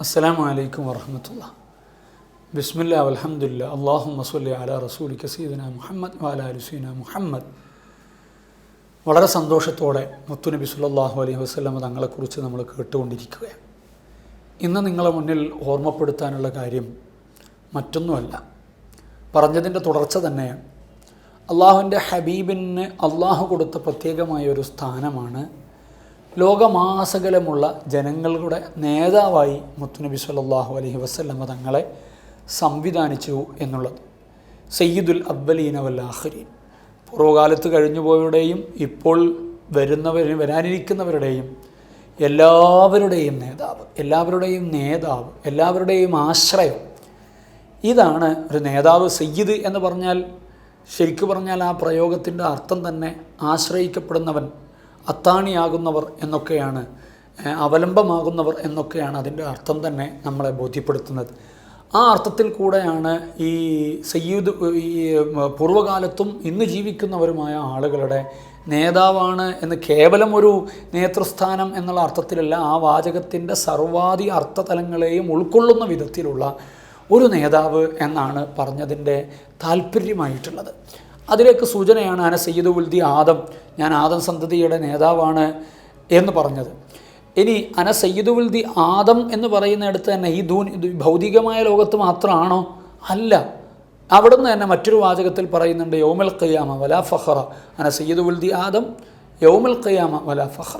അസ്സലാമു അലൈക്കും വറഹമത്തുള്ള. ബിസ്മില്ല അലഹമുല്ല അള്ളാഹു മസുല്ലി അല റസൂലി കസീദന മുഹമ്മദ് വാല അലുസീന മുഹമ്മദ്. വളരെ സന്തോഷത്തോടെ മുത്തുനബി സുല്ലാഹു അലൈഹി വസ്ലം തങ്ങളെക്കുറിച്ച് നമ്മൾ കേട്ടുകൊണ്ടിരിക്കുകയാണ്. ഇന്ന് നിങ്ങളെ മുന്നിൽ ഓർമ്മപ്പെടുത്താനുള്ള കാര്യം മറ്റൊന്നുമല്ല. പറഞ്ഞതിന്റെ തുടർച്ച തന്നെയാണ്. അള്ളാഹുവിന്റെ ഹബീബിന് അള്ളാഹു കൊടുത്ത പ്രത്യേകമായ ഒരു സ്ഥാനമാണ് ലോകമാസകലമുള്ള ജനങ്ങളുടെ നേതാവായി മുത്തുനബി സല്ലാഹു അലഹി വസ്ല്ലമ്മ തങ്ങളെ സംവിധാനിച്ചു എന്നുള്ളത്. സയ്യിദുൽ അബ്ബലീന വല്ലാഹരീൻ പൂർവകാലത്ത് കഴിഞ്ഞുപോയവരുടെയും ഇപ്പോൾ വരുന്നവർ വരാനിരിക്കുന്നവരുടെയും എല്ലാവരുടെയും നേതാവ് എല്ലാവരുടെയും നേതാവ് എല്ലാവരുടെയും ആശ്രയം. ഇതാണ് ഒരു നേതാവ് സയ്യിദ് എന്ന് പറഞ്ഞാൽ ശരിക്കു പറഞ്ഞാൽ ആ പ്രയോഗത്തിന്റെ അർത്ഥം തന്നെ ആശ്രയിക്കപ്പെടുന്നവൻ അത്താണിയാകുന്നവർ എന്നൊക്കെയാണ് അവലംബമാകുന്നവർ എന്നൊക്കെയാണ് അതിന്റെ അർത്ഥം തന്നെ നമ്മളെ ബോധ്യപ്പെടുത്തുന്നത്. ആ അർത്ഥത്തിൽ കൂടെയാണ് ഈ സയ്യൂദ് ഈ പൂർവകാലത്തും ഇന്ന് ജീവിക്കുന്നവരുമായ ആളുകളുടെ നേതാവാണ് എന്ന് കേവലം ഒരു നേതൃസ്ഥാനം എന്നുള്ള അർത്ഥത്തിലല്ല ആ വാചകത്തിന്റെ സർവാധി അർത്ഥതലങ്ങളെയും ഉൾക്കൊള്ളുന്ന വിധത്തിലുള്ള ഒരു നേതാവ് എന്നാണ് പറഞ്ഞതിന്റെ താല്പര്യമായിട്ടുള്ളത്. അതിലേക്ക് സൂചനയാണ് അന സയ്യിദ് ഉൽദി ആദം ഞാൻ ആദം സന്തതിയുടെ നേതാവാണ് എന്ന് പറഞ്ഞത്. ഇനി അന സയ്യിദ് ഉൽദി ആദം എന്ന് പറയുന്നിടത്ത് തന്നെ ഈ ദൂ ഭൗതികമായ ലോകത്ത് മാത്രമാണോ? അല്ല. അവിടുന്ന് തന്നെ മറ്റൊരു വാചകത്തിൽ പറയുന്നുണ്ട് യോമൽ ഖയാമ വല ഫഹ്റ അന സയ്യിദ് ഉൽദി ആദം യോമൽ ഖയാമ വല ഫഹ്റ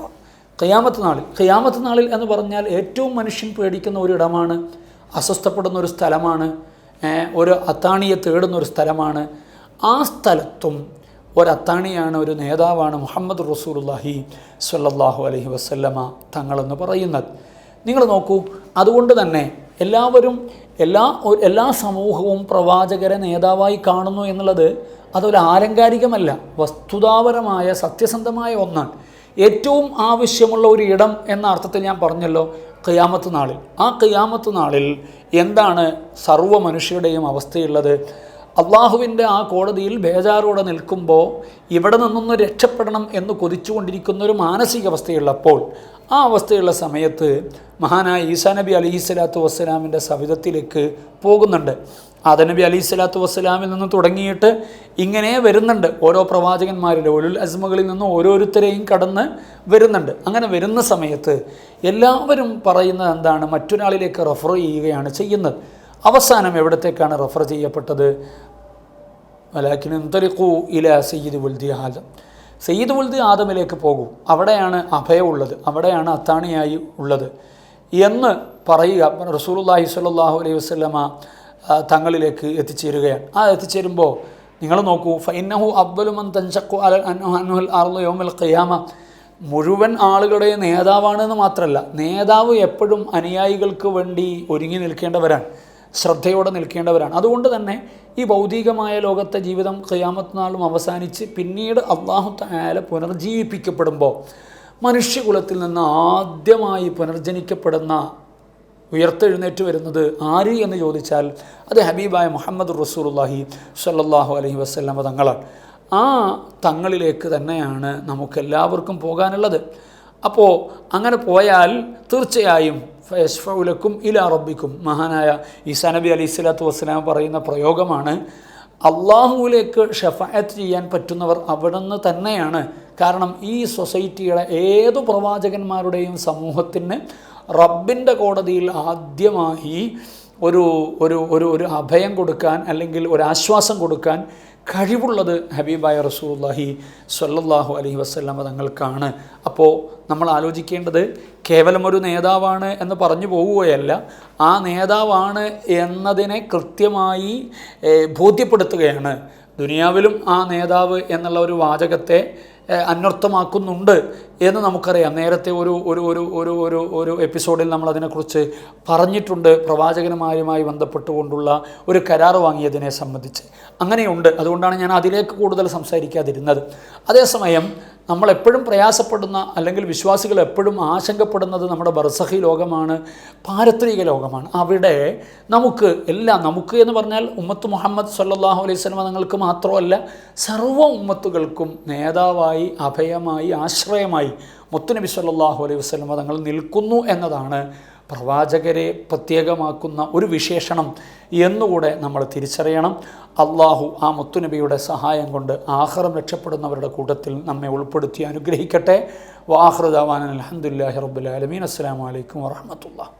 ഖിയാമത്ത് നാളിൽ ഖിയാമത്ത് നാളിൽ എന്ന് പറഞ്ഞാൽ ഏറ്റവും മനുഷ്യൻ പേടിക്കുന്ന ഒരിടമാണ് അസ്വസ്ഥപ്പെടുന്ന ഒരു സ്ഥലമാണ് ഒരു അത്താണിയെ തേടുന്ന ഒരു സ്ഥലമാണ് ആ സ്ഥലത്തും ഒരത്താണിയാണ് ഒരു നേതാവാണ് മുഹമ്മദ് റസൂലുള്ളാഹി സല്ലാഹു അലഹി വസല്ലമ തങ്ങളെന്ന് പറയുന്നത്. നിങ്ങൾ നോക്കൂ അതുകൊണ്ട് തന്നെ എല്ലാവരും എല്ലാ എല്ലാ സമൂഹവും പ്രവാചകരെ നേതാവായി കാണുന്നു എന്നുള്ളത് അതൊരു ആലങ്കാരികമല്ല വസ്തുതാപരമായ സത്യസന്ധമായ ഒന്നാണ്. ഏറ്റവും ആവശ്യമുള്ള ഒരു ഇടം എന്ന അർത്ഥത്തിൽ ഞാൻ പറഞ്ഞല്ലോ കയ്യാമത്ത് നാളിൽ. ആ കയ്യാമത്ത് നാളിൽ എന്താണ് സർവ മനുഷ്യരുടെയും അവസ്ഥയുള്ളത്? അള്ളാഹുവിന്റെ ആ കോടതിയിൽ ബേജാറോടെ നിൽക്കുമ്പോൾ ഇവിടെ നിന്നൊന്ന് രക്ഷപ്പെടണം എന്ന് കൊതിച്ചുകൊണ്ടിരിക്കുന്ന ഒരു മാനസികാവസ്ഥയുള്ളപ്പോൾ ആ അവസ്ഥയുള്ള സമയത്ത് മഹാനായ ഈസാ നബി അലി സ്വലാത്തു വസ്സലാമിന്റെ സവിധത്തിലേക്ക് പോകുന്നുണ്ട്. ആദനബി അലി സ്വലാത്തു വസ്സലാമിൽ നിന്ന് തുടങ്ങിയിട്ട് ഇങ്ങനെ വരുന്നുണ്ട്. ഓരോ പ്രവാചകന്മാരുടെ ഒരു അസ്മകളിൽ നിന്ന് ഓരോരുത്തരെയും കടന്ന് വരുന്നുണ്ട്. അങ്ങനെ വരുന്ന സമയത്ത് എല്ലാവരും പറയുന്നത് എന്താണ്? മറ്റൊരാളിലേക്ക് റെഫർ ചെയ്യുകയാണ് ചെയ്യുന്നത്. അവസാനം എവിടത്തേക്കാണ് റെഫർ ചെയ്യപ്പെട്ടത്? വലാക്കിൻ ഇല സയ്യിദ് ഉൽദി ആദം. സയ്യിദ് ഉൽദി ആദമിലേക്ക് പോകും. അവിടെയാണ് അഭയമുള്ളത് അവിടെയാണ് അത്താണിയായി ഉള്ളത്. എന്ന് പറയുക റസൂലുള്ളാഹി സ്വല്ലല്ലാഹു അലൈഹി വസല്ലമ ആ, തങ്ങളിലേക്ക് എത്തിച്ചേരുകയാണ്. ആ എത്തിച്ചേരുമ്പോൾ നിങ്ങൾ നോക്കൂ ഫൈനഹു അബ്ബലുമൻ തൻഷക്കു അല അനുഹൽ അർളു യോമൽ ഖിയാമ. മുഴുവൻ ആളുകളുടെ നേതാവാണെന്ന് മാത്രമല്ല നേതാവ് എപ്പോഴും അനുയായികൾക്ക് വേണ്ടി ഒരുങ്ങി നിൽക്കേണ്ടവരാണ്. ശ്രദ്ധയോടെ നിൽക്കേണ്ടവരാണ്. അതുകൊണ്ട് തന്നെ ഈ ഭൗതികമായ ലോകത്തെ ജീവിതം ഖിയാമത്ത് നാളും അവസാനിച്ച് പിന്നീട് അള്ളാഹു പുനർജീവിപ്പിക്കപ്പെടുമ്പോൾ മനുഷ്യകുലത്തിൽ നിന്ന് ആദ്യമായി പുനർജനിക്കപ്പെടുന്ന ഉയർത്തെഴുന്നേറ്റ് വരുന്നത് ആര് എന്ന് ചോദിച്ചാൽ അത് ഹബീബായ മുഹമ്മദ് റസൂലുള്ളാഹി സല്ലാഹു അലഹി വസ്ലമ തങ്ങളാണ്. ആ തങ്ങളിലേക്ക് തന്നെയാണ് നമുക്കെല്ലാവർക്കും പോകാനുള്ളത്. അപ്പോൾ അങ്ങനെ പോയാൽ തീർച്ചയായും ഫയസ്ഫുലക്കും ഇല റബ്ബിക്കും. മഹാനായ ഈസാ നബി അലൈഹി സ്വലാത്തു വസ്സലാം പറയുന്ന പ്രയോഗമാണ് അള്ളാഹുവിലേക്ക് ഷഫായത്ത് ചെയ്യാൻ പറ്റുന്നവർ അവിടുന്ന് തന്നെയാണ്. കാരണം ഈ സൊസൈറ്റിയുടെ ഏതു പ്രവാചകന്മാരുടെയും സമൂഹത്തിന് റബ്ബിന്റെ കോടതിയിൽ ആദ്യമായി ഒരു ഒരു ഒരു ഒരു അഭയം കൊടുക്കാൻ അല്ലെങ്കിൽ ഒരു ആശ്വാസം കൊടുക്കാൻ കഴിവുള്ളത് ഹബീബായ റസൂല്ലാഹി സല്ലാഹു അലഹി വസ്ലാമ തങ്ങൾക്കാണ്. അപ്പോൾ നമ്മൾ ആലോചിക്കേണ്ടത് കേവലം ഒരു നേതാവാണ് എന്ന് പറഞ്ഞു പോവുകയല്ല ആ നേതാവാണ് എന്നതിനെ കൃത്യമായി ബോധ്യപ്പെടുത്തുകയാണ്. ദുനിയാവിലും ആ നേതാവ് എന്നുള്ള ഒരു വാചകത്തെ അന്വർത്ഥമാക്കുന്നുണ്ട് എന്ന് നമുക്കറിയാം. നേരത്തെ ഒരു ഒരു ഒരു ഒരു ഒരു ഒരു എപ്പിസോഡിൽ നമ്മൾ അതിനെക്കുറിച്ച് പറഞ്ഞിട്ടുണ്ട്. പ്രവാചകന്മാരുമായി ബന്ധപ്പെട്ടുകൊണ്ടുള്ള ഒരു കരാർ വാങ്ങിയതിനെ സംബന്ധിച്ച്. അങ്ങനെയുണ്ട്. അതുകൊണ്ടാണ് ഞാൻ അതിലേക്ക് കൂടുതൽ സംസാരിക്കാതിരുന്നത്. അതേസമയം നമ്മൾ എപ്പോഴും പ്രയാസപ്പെടുന്ന അല്ലെങ്കിൽ വിശ്വാസികൾ എപ്പോഴും ആശങ്കപ്പെടുന്നത് നമ്മുടെ ബർസഹി ലോകമാണ് പാരത്രിക ലോകമാണ്. അവിടെ നമുക്ക് എല്ലാം നമുക്ക് എന്ന് പറഞ്ഞാൽ ഉമ്മത്ത് മുഹമ്മദ് സല്ലാഹു അലൈഹി സ്വലമ തങ്ങൾക്ക് മാത്രമല്ല സർവ ഉമ്മത്തുകൾക്കും നേതാവായി അഭയമായി ആശ്രയമായി മുത്തുനബി സല്ലാഹു അലൈഹി വസ്ലമ തങ്ങൾ നിൽക്കുന്നു എന്നതാണ് പ്രവാചകരെ പ്രത്യേകമാക്കുന്ന ഒരു വിശേഷണം എന്നുകൂടെ നമ്മൾ തിരിച്ചറിയണം. അള്ളാഹു ആ മുത്തുനബിയുടെ സഹായം കൊണ്ട് ആഹ്റം രക്ഷപ്പെടുന്നവരുടെ കൂട്ടത്തിൽ നമ്മെ ഉൾപ്പെടുത്തി അനുഗ്രഹിക്കട്ടെ. വാഹൃദാവാൻ അലഹമുല്ലാഹി റബുലാലമീൻ അസ്സാം വലൈക്കും വാഹമത്തുള്ള